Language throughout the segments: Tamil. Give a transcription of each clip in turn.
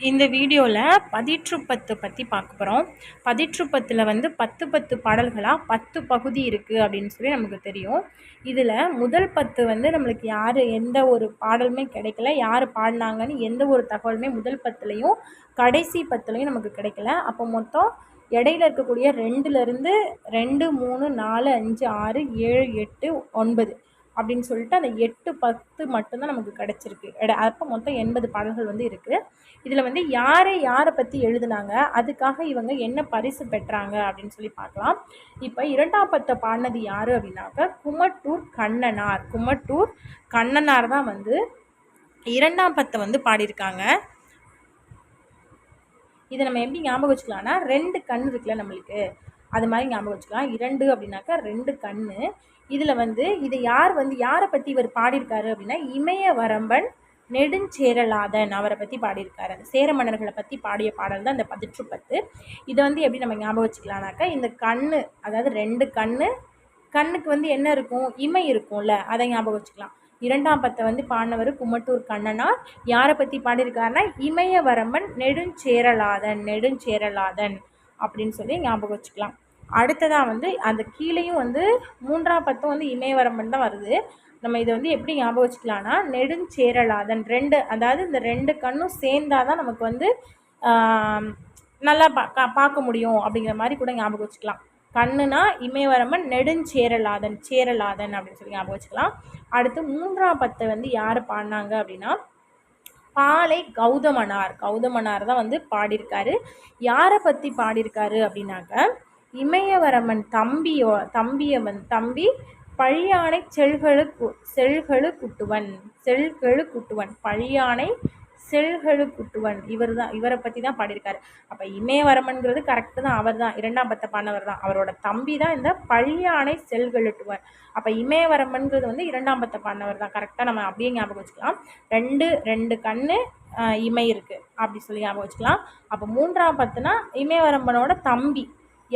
இந்த வீடியோவில் பதிற்றுப்பத்து பற்றி பார்க்க போகிறோம் பதிற்றுப்பத்தில் வந்து பத்து பத்து பாடல்களாக பத்து பகுதி இருக்குது அப்படின்னு சொல்லி நமக்கு தெரியும். இதில் முதல் பத்து வந்து நம்மளுக்கு யார் எந்த ஒரு பாடலுமே கிடைக்கல யார் பாடினாங்கன்னு எந்த ஒரு தகவலுமே முதல் பத்துலேயும் கடைசி பத்துலேயும் நமக்கு கிடைக்கல. அப்போ மொத்தம் இடையில இருக்கக்கூடிய ரெண்டுலேருந்து ரெண்டு மூணு நாலு அஞ்சு ஆறு ஏழு எட்டு ஒன்பது. அப்படின்னு சொல்லிட்டு அந்த எட்டு பத்து மட்டும்தான் நமக்கு கிடச்சிருக்கு. எட அப்போ மொத்தம் எண்பது பாடல்கள் வந்து இருக்குது இதில் வந்து யாரை யாரை பற்றி எழுதுனாங்க? அதுக்காக இவங்க என்ன பரிசு பெற்றாங்க? அப்படின்னு சொல்லி பார்க்கலாம். இப்போ இரண்டாம் பத்தை பாடினது யார் அப்படின்னாக்க குமட்டூர் கண்ணனார். குமட்டூர் கண்ணனார் தான் வந்து இரண்டாம் பத்தை வந்து பாடியிருக்காங்க. இதை நம்ம எப்படி ஞாபகம் வச்சுக்கலாம்னா ரெண்டு கண் இருக்குல்ல நம்மளுக்கு. அது மாதிரி ஞாபகம் வச்சுக்கலாம். இரண்டு அப்படின்னாக்கா ரெண்டு கண் இதில் வந்து இதை யார் வந்து யாரை பற்றி இவர் பாடியிருக்காரு அப்படின்னா இமய வரம்பன் நெடுஞ்சேரலாதன் அவரை பற்றி பாடியிருக்காரு. அந்த சேர மன்னர்களை பற்றி பாடிய பாடல் தான் இந்த பதிற்று பத்து இதை வந்து எப்படி நம்ம ஞாபகம் வச்சுக்கலாம்னாக்கா இந்த கண் அதாவது ரெண்டு கண் கண்ணுக்கு வந்து என்ன இருக்கும்? இமை இருக்கும்ல அதை ஞாபகம் வச்சுக்கலாம். இரண்டாம் பத்தை வந்து பாடினவர் குமட்டூர் கண்ணனார். யாரை பற்றி பாடியிருக்காருன்னா இமயவரம்பன் நெடுஞ்சேரலாதன் நெடுஞ்சேரலாதன் அப்படின்னு சொல்லி ஞாபகம் வச்சுக்கலாம். அடுத்ததாக வந்து அந்த கீழேயும் வந்து மூன்றாம் பத்தும் வந்து இமயவரம்பன் தான் வருது. நம்ம இதை வந்து எப்படி ஞாபகம் வச்சுக்கலாம்னா நெடுஞ்சேரலாதன் ரெண்டு அதாவது இந்த ரெண்டு கண்ணும் சேர்ந்தால் தான் நமக்கு வந்து நல்லா பா பார்க்க முடியும் அப்படிங்கிற மாதிரி கூட ஞாபகம் வச்சுக்கலாம். கண்ணுனா இமயவரம்பன் நெடுஞ்சேரலாதன் சேரலாதன் அப்படின்னு சொல்லி ஞாபகம் வச்சுக்கலாம். அடுத்து மூன்றாம் பத்தை வந்து யார் பாடினாங்க அப்படின்னா பாலை கௌதமனார். கௌதமனார் தான் வந்து பாடியிருக்காரு. யாரை பற்றி பாடியிருக்காரு அப்படின்னாக்க இமயவரமன் தம்பியோ தம்பியவன் தம்பி பழியானை செல்களு செல்களு குட்டுவன் செல்களு குட்டுவன் பழியானை செல்களு குட்டுவன். இவர் தான் இவரை பற்றி தான் பாடியிருக்காரு. அப்போ இமயவரமன்கிறது கரெக்டு தான் அவர் தான் இரண்டாம் பத்த பாண்டவர் தான். அவரோட தம்பி தான் இந்த பழியானை செல்களுட்டுவன். அப்போ இமயவரமன்கிறது வந்து இரண்டாம் பத்த பாண்டவர் தான். கரெக்டாக நம்ம அப்படியே ஞாபகம் வச்சுக்கலாம். ரெண்டு ரெண்டு கண்ணு இமை இருக்குது அப்படி சொல்லி ஞாபகம் வச்சுக்கலாம். அப்போ மூன்றாம் பத்துனா இமயவரம்பனோட தம்பி.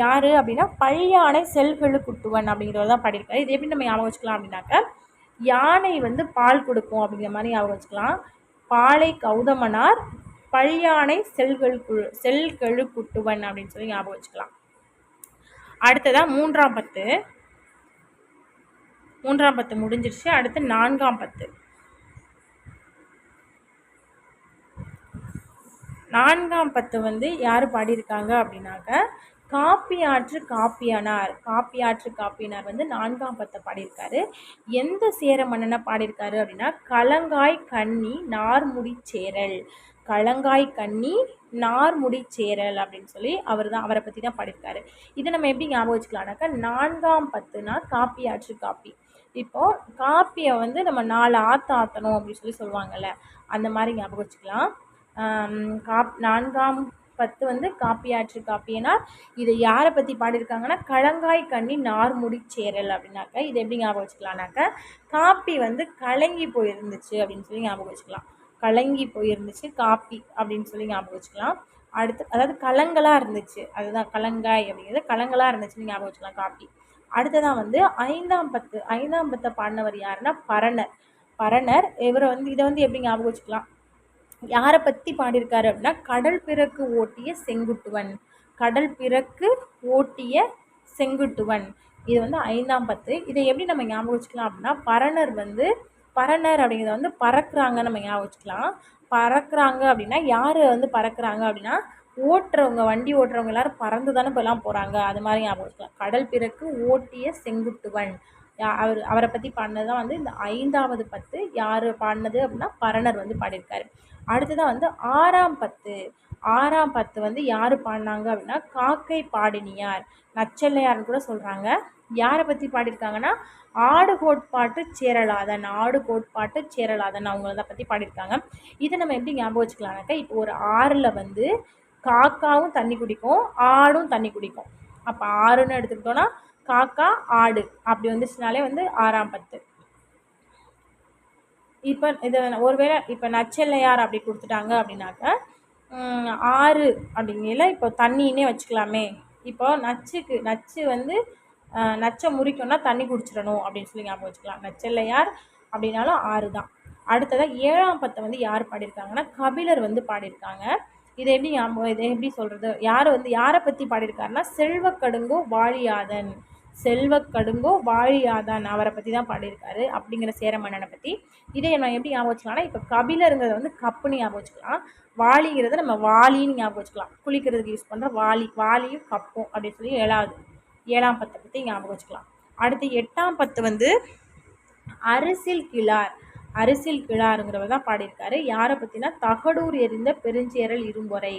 யார் அப்படின்னா பழியானை செல்களு குட்டுவன் அப்படிங்கிறத தான் பாடியிருக்காரு. இது எப்படி நம்ம ஞாபகம் வச்சுக்கலாம் அப்படின்னாக்கா யானை வந்து பால் கொடுக்கும் அப்படிங்கிற மாதிரி ஞாபகம் வச்சுக்கலாம். பாலை கௌதமனார் பழியானை செல்கள் குழு செல்கழு குட்டுவன் அப்படின்னு சொல்லி ஞாபகம் வச்சுக்கலாம். அடுத்ததாக மூன்றாம் பத்து. மூன்றாம் பத்து முடிஞ்சிருச்சு. அடுத்து நான்காம் பத்து. நான்காம் பத்து வந்து யார் பாடியிருக்காங்க அப்படின்னாக்க காப்பியாற்று காப்பியனார். காப்பியாற்று காப்பியனார் வந்து நான்காம் பத்தை பாடியிருக்காரு. எந்த சேர மன்னனை பாடியிருக்காரு அப்படின்னா கலங்காய் கன்னி நார்முடி சேரல். கலங்காய் கன்னி நார்முடி சேரல் அப்படின்னு சொல்லி அவர் தான் அவரை பற்றி தான் பாடியிருக்காரு. இதை நம்ம எப்படி ஞாபகம் வச்சுக்கலாம்னாக்கா நான்காம் பத்துனா காப்பியாற்று காப்பி. இப்போது காப்பியை வந்து நம்ம நாலு ஆற்று ஆற்றணும் அப்படின்னு சொல்லி சொல்லுவாங்கள்ல அந்த மாதிரி ஞாபகம் வச்சுக்கலாம். காப் நான்காம் பத்து வந்து காப்பியாற்று காப்பியனார். இதை யாரை பற்றி பாடியிருக்காங்கன்னா கலங்காய் கண்ணி நார்முடி சேரல் அப்படின்னாக்க இதை எப்படி ஞாபகம் வச்சுக்கலாம்னாக்க காப்பி வந்து கலங்கி போயிருந்துச்சு அப்படின்னு சொல்லி ஞாபகம் வச்சுக்கலாம். கலங்கி போயிருந்துச்சு காப்பி அப்படின்னு சொல்லி ஞாபகம் வச்சுக்கலாம். அடுத்து அதாவது கலங்களாக இருந்துச்சு. அதுதான் கலங்காய் அப்படிங்கிறது கலங்களாக இருந்துச்சுன்னு ஞாபகம் வச்சுக்கலாம் காப்பி. அடுத்ததான் வந்து ஐந்தாம் பத்து ஐந்தாம் பத்தை பாடினவர் யாருன்னா பரணர். பரணர் இவரை வந்து இதை வந்து எப்படி ஞாபகம் வச்சுக்கலாம்? யாரை பற்றி பாடியிருக்காரு அப்படின்னா கடல் பிறக்கு ஓட்டிய செங்குட்டுவன். கடல் பிறக்கு ஓட்டிய செங்குட்டுவன். இது வந்து ஐந்தாம் பத்து. இதை எப்படி நம்ம ஞாபகம் வச்சுக்கலாம் அப்படின்னா பரணர் வந்து பரணர் அப்படிங்கிறத வந்து பறக்குறாங்க நம்ம ஞாபகம் வச்சுக்கலாம். பறக்குறாங்க அப்படின்னா யார் வந்து பறக்குறாங்க அப்படின்னா ஓட்டுறவங்க வண்டி ஓட்டுறவங்க எல்லாரும் பறந்து தானே இப்போலாம் போகிறாங்க அது மாதிரி ஞாபகம் வச்சுக்கலாம். கடல் பிறக்கு ஓட்டிய செங்குட்டுவன். அவர் அவரை பற்றி பாடினது தான் வந்து இந்த ஐந்தாவது பத்து யார் பாடினது அப்படின்னா பரணர் வந்து பாடியிருக்காரு. அடுத்ததாக வந்து ஆறாம் பத்து ஆறாம் பத்து வந்து யார் பாடினாங்க அப்படின்னா காக்கை பாடினியார் நச்சல்லையார்னு கூட சொல்கிறாங்க யாரை பற்றி பாடியிருக்காங்கன்னா ஆடு கோட்பாட்டு சேரலாதன் ஆடு கோட்பாட்டு சேரலாதன் அவங்கள தான் பற்றி பாடியிருக்காங்க. இதை நம்ம எப்படி ஞாபகம் வச்சுக்கலாம்னாக்கா இப்போ ஒரு ஆறில் வந்து காக்காவும் தண்ணி குடிக்கும் ஆடும் தண்ணி குடிக்கும். அப்போ ஆறுன்னு எடுத்துக்கிட்டோன்னா காக்கா ஆடு. அப்படி வந்துச்சுனாலே வந்து ஆறாம் பத்து. இப்போ இதை ஒருவேளை இப்போ நச்செல்லையார் அப்படி கொடுத்துட்டாங்க அப்படின்னாக்க ஆறு அப்படிங்கல இப்போ தண்ணின்னே வச்சுக்கலாமே. இப்போ நச்சுக்கு நச்சு வந்து நச்சை முறிக்கணும்னா தண்ணி குடிச்சிடணும் அப்படின்னு சொல்லி ஞாபகம் வச்சுக்கலாம். நச்செல்லையார் அப்படின்னாலும் ஆறு தான். அடுத்ததாக ஏழாம் பத்தை வந்து யார் பாடியிருக்காங்கன்னா கபிலர் வந்து பாடியிருக்காங்க. இதை எப்படி ஞாபகம் இதை எப்படி சொல்கிறது யார் வந்து யாரை பற்றி பாடியிருக்காருன்னா செல்வக்கடுங்கோ வாழியாதன். செல்வக்கடுங்கோ வாழியாதான் அவரை பற்றி தான் பாடியிருக்காரு அப்படிங்கிற சேர மன்னனை பற்றி இதை நம்ம எப்படி ஞாபகம் வச்சுக்கலாம்னா இப்போ கபிலருங்கிறத வந்து கப்புன்னு ஞாபகம் வச்சுக்கலாம். வாளிங்கிறத நம்ம வாளின்னு ஞாபகம் வச்சுக்கலாம். குளிக்கிறதுக்கு யூஸ் பண்ணுற வாளி வாளியும் கப்பும் அப்படின்னு சொல்லி ஏழாவது ஏழாம் பத்தை பற்றி ஞாபகம் வச்சுக்கலாம். அடுத்து எட்டாம் பத்து வந்து அரசியல் கிளார் அரசியல் கிழாருங்கிறவர் தான் பாடியிருக்காரு. யாரை பற்றினா தகடூர் எறிந்த பெருஞ்சேரல் இரும்பொறை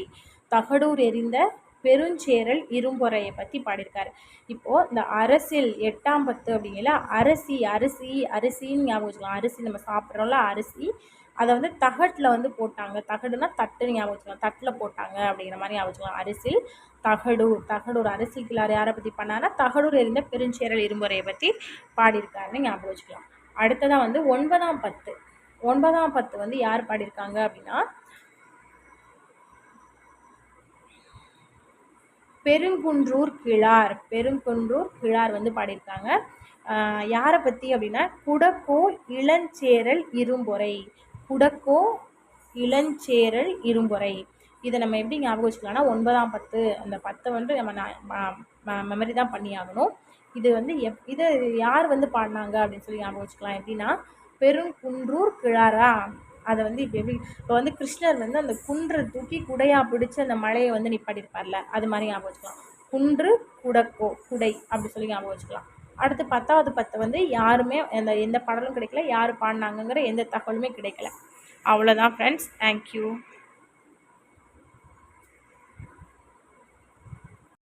தகடூர் எறிந்த பெருஞ்சேரல் இரும்பொறையை பற்றி பாடியிருக்காரு. இப்போது இந்த அரசில் எட்டாம் பத்து அப்படிங்கிற அரிசி அரிசி அரிசின்னு ஞாபகம் வச்சுக்கலாம் அரிசி நம்ம சாப்பிட்றோம்ல அரிசி அதை வந்து தகட்டில் வந்து போட்டாங்க. தகடுனா தட்டுன்னு ஞாபகம் வச்சுக்கலாம் தட்டில் போட்டாங்க அப்படிங்கிற மாதிரி ஞாபகம் வச்சுக்கலாம் அரிசில் தகடூர் தகடூர் அரிசி கிளார் யாரை பற்றி பண்ணாங்கன்னா தகடூர் எரிந்த பெருஞ்சேரல் இரும்புறையை பற்றி பாடியிருக்காருன்னு ஞாபகம் வச்சுக்கலாம். அடுத்ததாக வந்து ஒன்பதாம் பத்து. ஒன்பதாம் பத்து வந்து யார் பாடியிருக்காங்க அப்படின்னா பெருங்குன்றூர் கிழார். பெருங்குன்றூர் கிழார் வந்து பாடியிருக்காங்க. யாரை பற்றி அப்படின்னா குடக்கோ இளஞ்சேரல் இரும்பொறை. குடக்கோ இளஞ்சேரல் இரும்பொறை. இதை நம்ம எப்படி ஞாபகம் வச்சுக்கலாம்னா ஒன்பதாம் பத்து அந்த பத்தை வந்து நம்ம மெமரி தான் பண்ணி ஆகணும். இது வந்து எப் இதை யார் வந்து பாடினாங்க அப்படின்னு சொல்லி ஞாபகம் வச்சுக்கலாம். எப்படின்னா பெருங்குன்றூர் கிழாரா? அதை வந்து இப்போ எப்படி இப்போ வந்து கிருஷ்ணர் வந்து அந்த குன்றை தூக்கி குடையாக பிடிச்சி அந்த மலையை வந்து நிப்பாட்டியிருப்பார்ல அது மாதிரி ஞாபகம் வச்சுக்கலாம். குன்று குடக்கோ குடை அப்படி சொல்லி ஞாபகம் வச்சுக்கலாம். அடுத்து பத்தாவது பத்தை வந்து யாருமே அந்த எந்த பாடலும் கிடைக்கல யார் பாடினாங்கங்கிற எந்த தகவலுமே கிடைக்கல. அவ்வளோதான் ஃப்ரெண்ட்ஸ் தேங்க்யூ